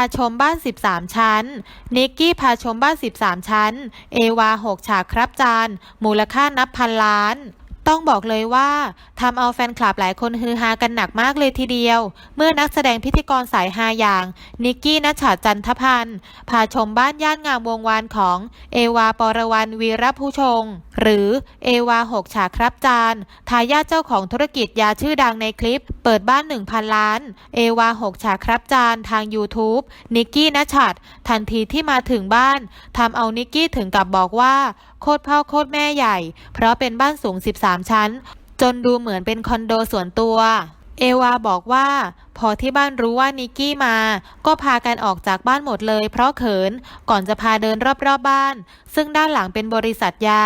าชมบ้าน 13 ชั้น นิกกี้พาชมบ้าน 13 ชั้น เอวา 6 ฉากครับจาน มูลค่านับพันล้าน ต้องบอกเลยว่าทำเอาแฟนคลับหลายคนฮือฮากันหนักมากเลยทีเดียว เมื่อนักแสดงพิธีกรสายฮาอย่าง นิกกี้นัชชาจันทพันธ์พาชมบ้านย่านงามวงวานของเอวาปรวันวีรผู้ชง หรือเอวา6ฉากครับจานทายาทเจ้าของธุรกิจยาชื่อดังในคลิป เปิดบ้าน 1,000 ล้าน เอวา6ฉากครับจานทาง YouTube นิกกี้นัชชัดทันทีที่มาถึงบ้านทำเอานิกกี้ถึงกับบอกว่า คตรพ่อโคตรแม่ใหญ่ เพราะเป็นบ้านสูง 13 ชั้น จนดูเหมือนเป็นคอนโดส่วนตัว เอวาบอกว่า พอที่บ้านรู้ว่านิกกี้มา ก็พากันออกจากบ้านหมดเลย เพราะเขินก่อนจะพาเดินรอบๆบบ้าน ซึ่งด้านหลังเป็นบริษัทยา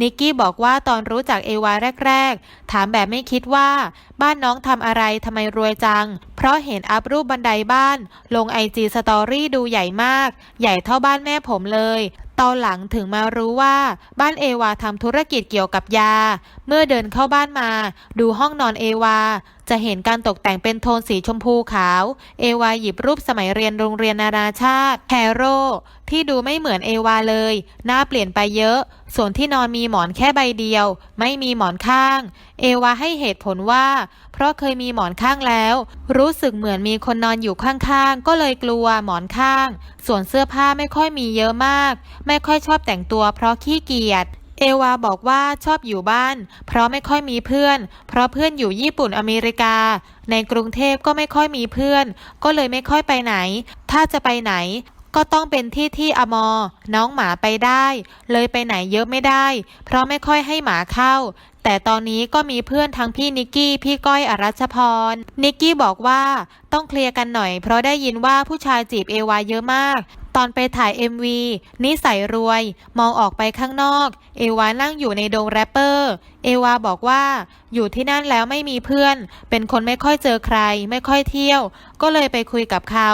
นิกกี้บอกว่าตอนรู้จักเอวาแรก ๆ ถามแบบไม่คิดว่า บ้านน้องทำอะไรทำไมรวยจัง เพราะเห็นอัพรูปบันไดบ้าน ลงไอจีสตอรี่ดูใหญ่มาก ใหญ่เท่าบ้านแม่ผมเลย ตอนหลังถึงมารู้ว่าบ้านเอวาทำธุรกิจเกี่ยวกับยา เมื่อเดินเข้าบ้านมา ดูห้องนอนเอวา จะเห็นการตกแต่งเป็นโทนสีชมพูขาว เอวาหยิบรูปสมัยเรียนโรงเรียนนานาชาติแฮโร่ที่ดูไม่เหมือนเอวาเลย หน้าเปลี่ยนไปเยอะ ส่วนที่นอนมีหมอนแค่ใบเดียว ไม่มีหมอนข้าง เอวาให้เหตุผลว่า เพราะเคยมีหมอนข้างแล้ว รู้สึกเหมือนมีคนนอนอยู่ข้างๆ ก็เลยกลัวหมอนข้าง ส่วนเสื้อผ้าไม่ค่อยมีเยอะมาก ไม่ค่อยชอบแต่งตัวเพราะขี้เกียจ เอวาบอกว่าชอบอยู่บ้าน เพราะไม่ค่อยมีเพื่อน เพราะเพื่อนอยู่ญี่ปุ่นอเมริกา ในกรุงเทพก็ไม่ค่อยมีเพื่อน ก็เลยไม่ค่อยไปไหน ถ้าจะไปไหน ก็ต้องเป็นที่ที่อมอ น้องหมาไปได้ เลยไปไหนเยอะไม่ได้ เพราะไม่ค่อยให้หมาเข้า แต่ตอนนี้ก็มีเพื่อนทั้งพี่นิกกี้พี่ก้อยอรัชพร นิกกี้บอกว่าต้องเคลียร์กันหน่อย เพราะได้ยินว่าผู้ชายจีบเอวาเยอะมาก อนไปถ่าย MV นิสัยรวย มองออกไปข้างนอก เอวานั่งอยู่ในโดงแรปเปอร์ เอวาบอกว่า อยู่ที่นั่นแล้วไม่มีเพื่อน เป็นคนไม่ค่อยเจอใคร ไม่ค่อยเที่ยว ก็เลยไปคุยกับเขา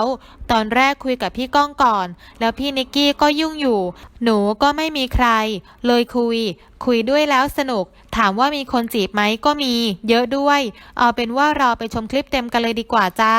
ตอนแรกคุยกับพี่ก้องก่อน แล้วพี่นิกกี้ก็ยุ่งอยู่ หนูก็ไม่มีใคร เลยคุย คุยด้วยแล้วสนุก ถามว่ามีคนจีบไหมก็มี เยอะด้วย เอาเป็นว่ารอไปชมคลิปเต็มกันเลยดีกว่าจ้า